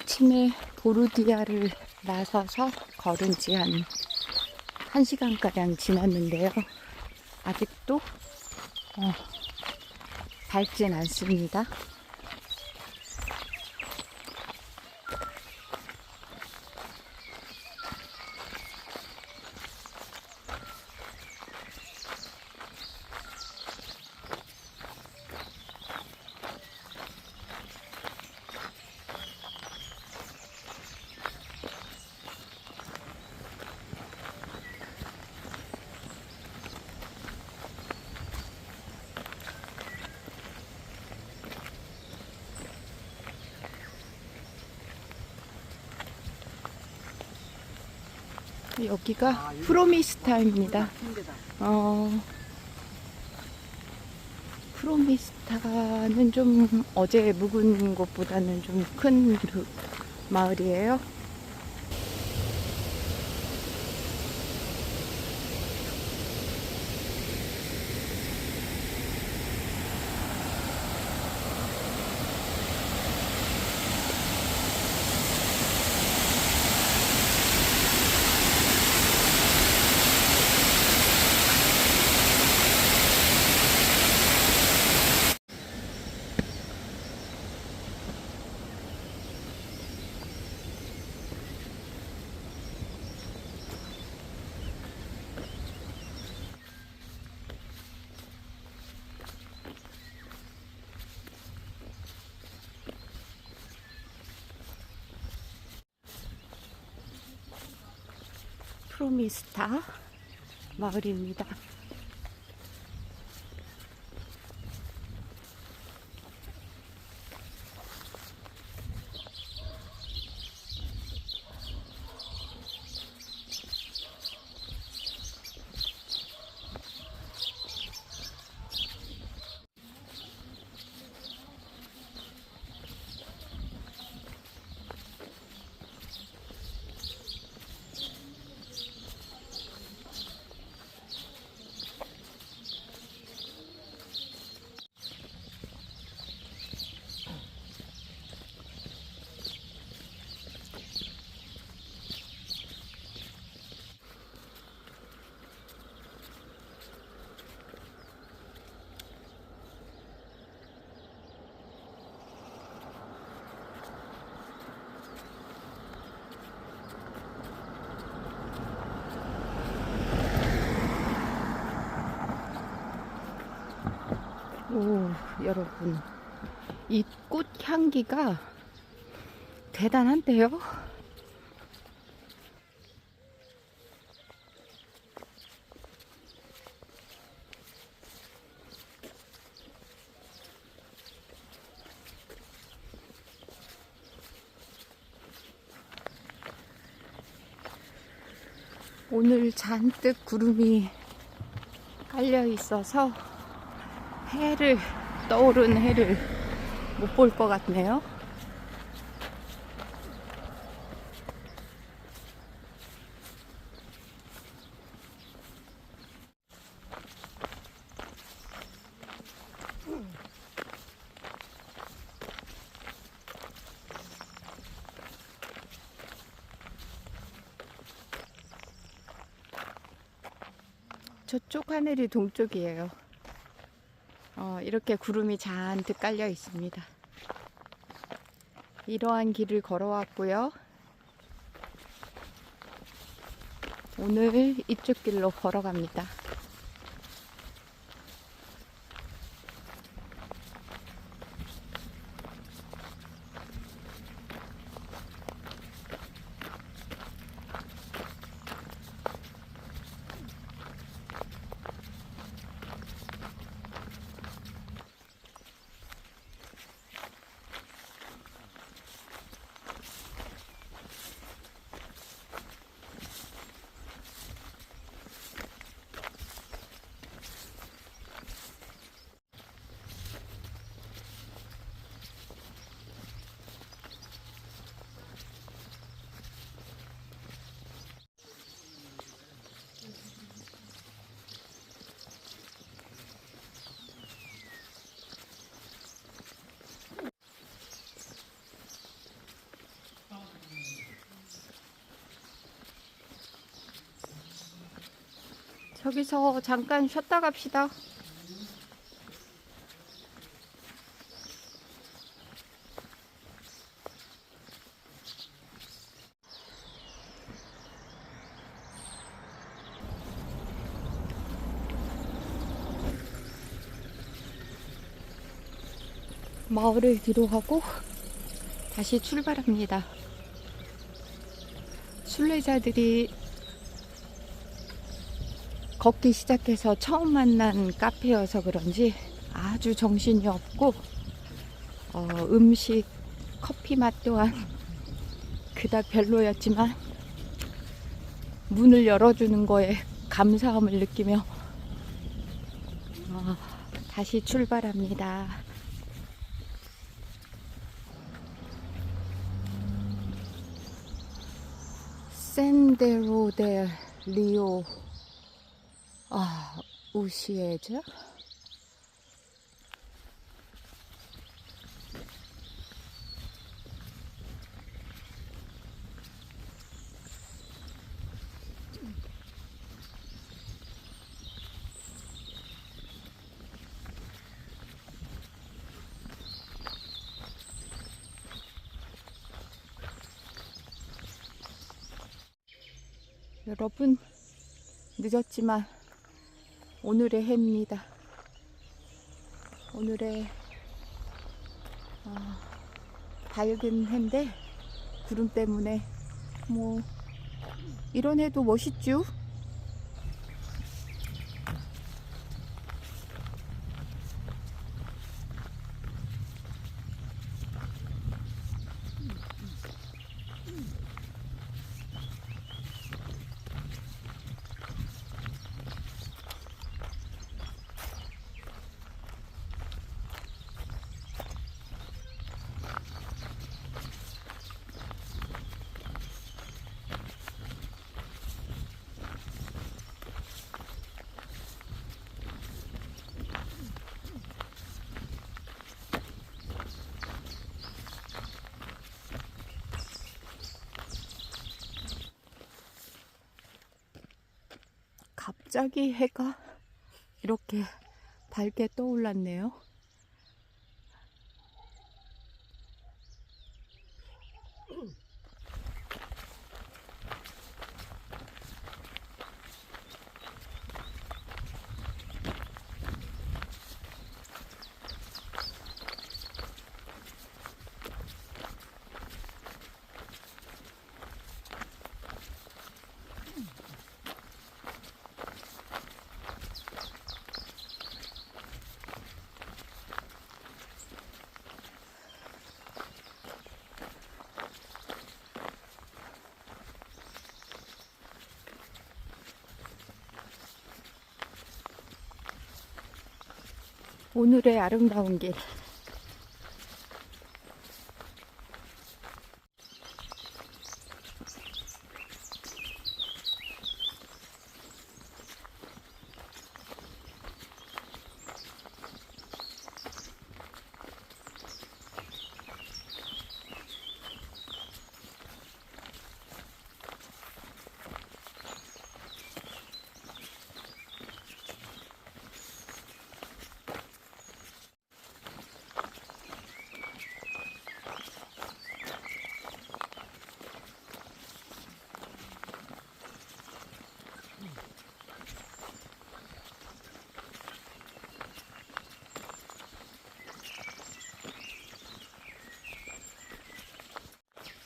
아침에 보르디아를 나서서 걸은 지 한 1시간가량 지났는데요. 아직도 어, 밝진 않습니다. 여기가 프로미스타입니다. 어, 프로미스타는 좀 어제 묵은 곳보다는 좀 큰 마을이에요. 프로미스타 마을입니다. 오, 여러분. 이 꽃 향기가 대단한데요? 오늘 잔뜩 구름이 깔려 있어서 해를 떠오른 해를 못 볼 것 같네요. 저쪽 하늘이 동쪽이에요. 어, 이렇게 구름이 잔뜩 깔려 있습니다. 이러한 길을 걸어왔고요. 오늘 이쪽 길로 걸어갑니다. 저기서 잠깐 쉬었다 갑시다. 마을을 뒤로 가고 다시 출발합니다. 순례자들이 걷기 시작해서 처음 만난 카페여서 그런지 아주 정신이 없고 어, 음식, 커피 맛 또한 그닥 별로였지만 문을 열어주는 거에 감사함을 느끼며 어, 다시 출발합니다. 샌데로 데 리오 아 우시에즈 여러분 늦었지만 오늘의 해입니다. 오늘의 어, 밝은 해인데 구름 때문에 뭐 이런 해도 멋있죠? 갑자기 해가 이렇게 밝게 떠올랐네요. 오늘의 아름다운 길.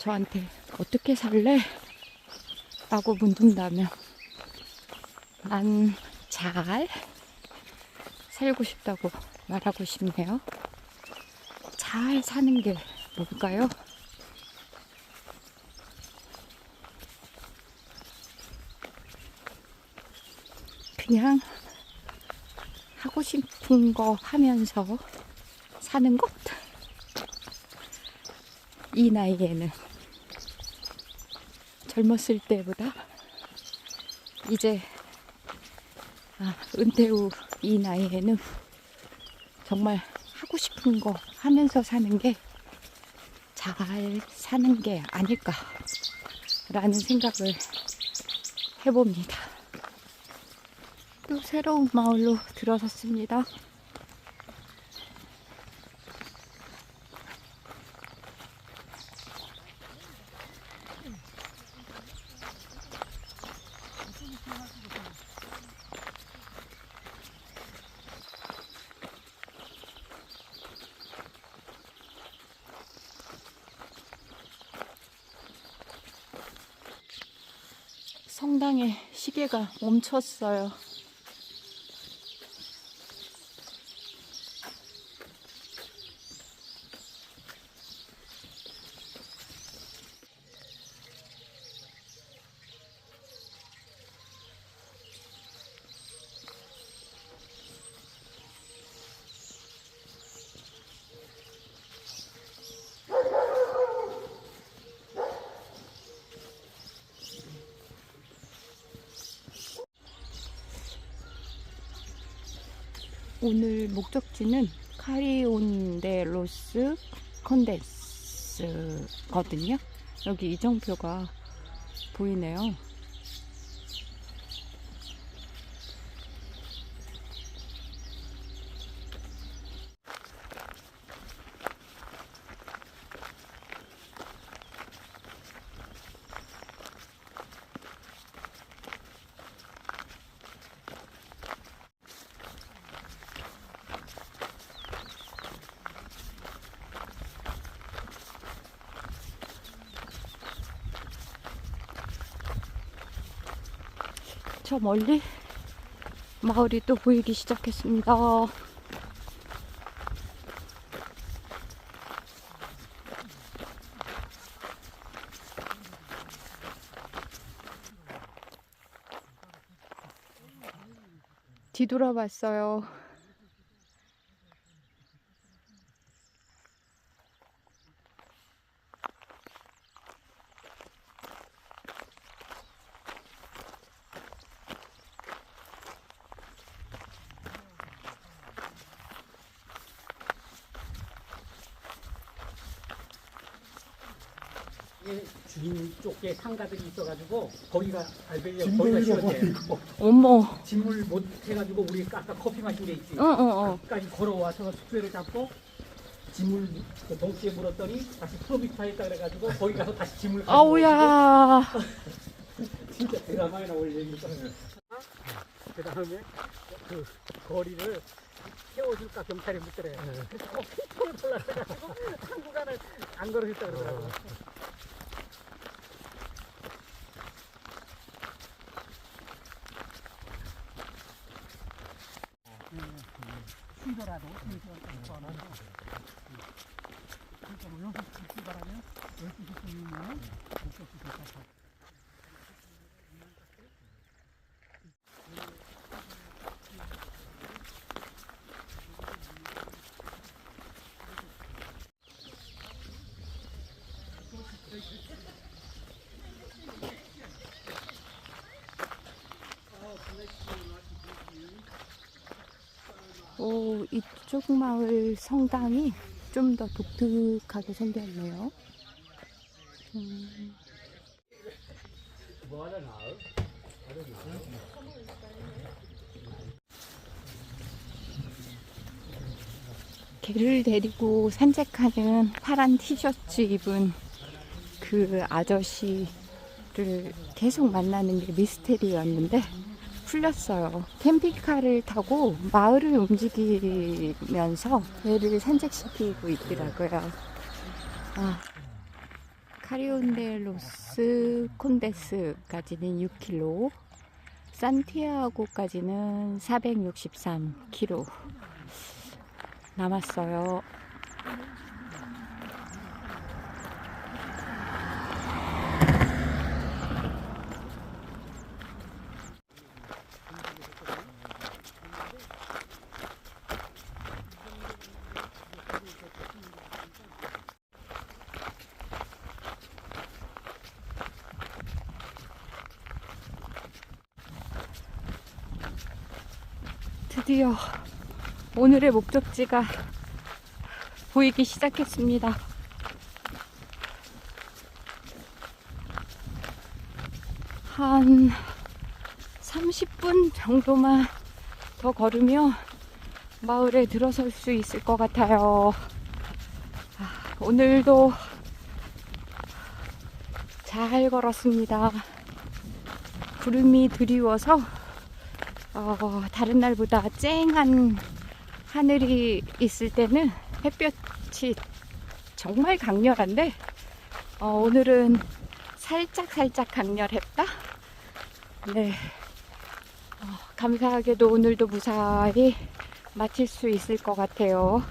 저한테 어떻게 살래? 라고 묻는다면 난 잘 살고 싶다고 말하고 싶네요. 잘 사는 게 뭘까요? 그냥 하고 싶은 거 하면서 사는 것? 이 나이에는 젊었을 때보다 이제 아, 은퇴 후 이 나이에는 정말 하고 싶은 거 하면서 사는 게 잘 사는 게 아닐까라는 생각을 해봅니다. 또 새로운 마을로 들어섰습니다. 성당에 시계가 멈췄어요. 오늘 목적지는 카리온데 로스 컨데스거든요. 여기 이정표가 보이네요. 저 멀리 마을이 또 보이기 시작했습니다. 뒤돌아봤어요. 주인 쪽에 상가들이 있어가지고 거기가 알베리아 거기가. 보이고 어머, 짐을 못 해가지고 우리 아까 커피 마신 데 있지. 어, 어, 어. 까지 걸어와서 숙소를 잡고 짐을 그 덩치에 물었더니 다시 프로비타 했다 그래가지고 거기 가서 다시 짐을 가지고 아우야. 진짜 드라마에 나올 얘기니까 그 다음에 그 거리를 세워줄까 경찰이 묻더래 그래서 어, 피통을 돌라가지고 한 구간을 안 걸어줬다 그러더라고 쉬 더라도 쉬더라도 그러니까 뭐 여기서 출발하면 12시 분이면 목적지 도착하고 오, 이쪽 마을 성당이 좀 더 독특하게 생겼네요. 음? 개를 데리고 산책하는 파란 티셔츠 입은 그 아저씨를 계속 만나는 게 미스테리였는데 풀렸어요. 캠핑카를 타고 마을을 움직이면서 개를 산책시키고 있더라고요. 아, 카리온데로스 콘데스까지는 6km, 산티아고까지는 463km 남았어요. 드디어 오늘의 목적지가 보이기 시작했습니다. 한 30분 정도만 더 걸으면 마을에 들어설 수 있을 것 같아요. 아, 오늘도 잘 걸었습니다. 구름이 드리워서 어, 다른 날보다 쨍한 하늘이 있을 때는 햇볕이 정말 강렬한데 어, 오늘은 살짝 살짝 강렬했다. 네. 어, 감사하게도 오늘도 무사히 마칠 수 있을 것 같아요.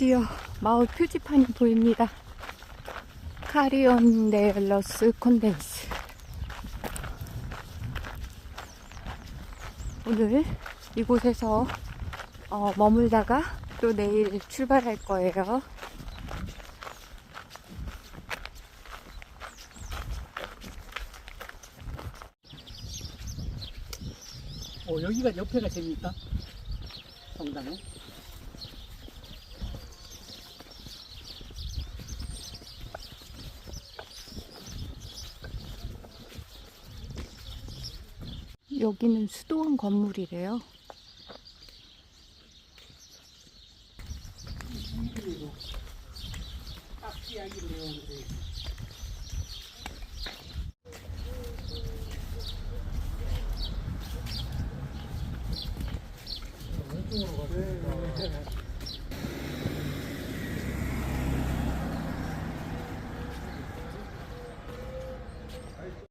드디어 마을 표지판이 보입니다. 카리온 네일러스 콘덴스. 오늘 이곳에서 어, 머물다가 또 내일 출발할 거예요. 어, 여기가 옆에가 재미있다. 성당에. 여기는 수도원 건물이래요.